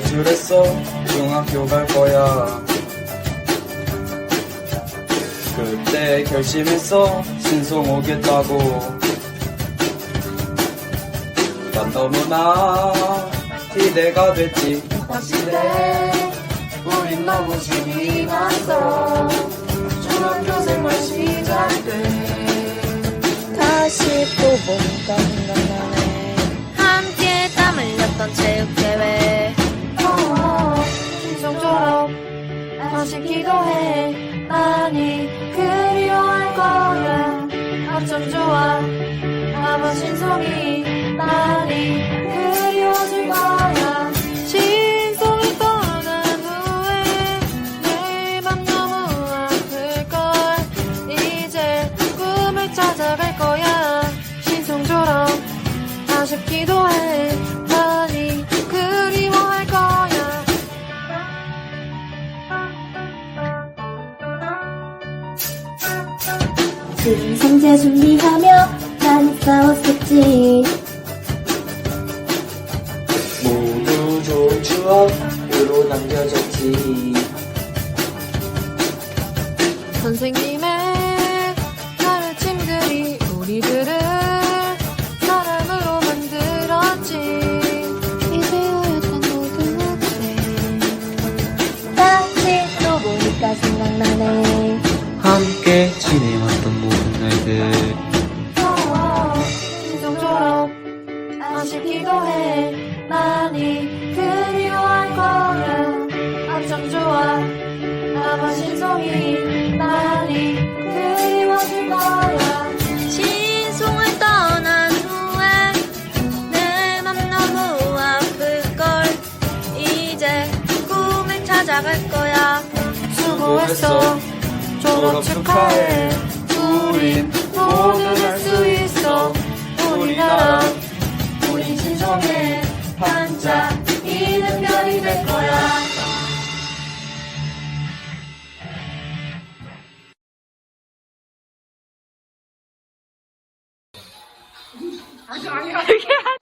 결심했어. 중학교 갈 거야. 그때 결심했어. 신송 오겠다고. 난 너무나 기대가 됐지. 확실해 우린 너무 신이 났어 다시 기도해. 많이 그리워할 거야. 어쩜 좋아. 아마 신성이 많이 그리워질 거야. 신성이 떠난 후에 내맘 너무 아플걸. 이제 꿈을 찾아갈 지금 성재 준비하며 많이 싸웠었지. 모두 좋은 추억으로 남겨졌지. 선생님의 가르침들이 우리들을 사람으로 만들었지. 이제였던 모든 학생 다시 또 보니까 생각나네. 함께 지내왔 다시 기도해. 많이 그리워할 거야. 어쩜 좋아. 아마 신성이 많이 그리워질 거야. 신송을 떠난 후에 내 맘 너무 아플걸 이제 꿈을 찾아갈 거야. 수고했어. 졸업 축하해 반짝이는 별이 될 거야. 아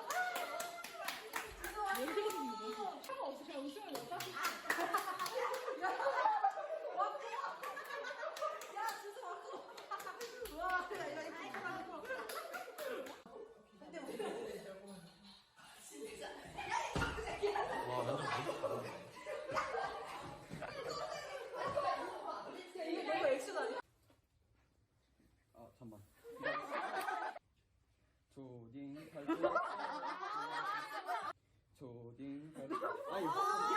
팔도 아유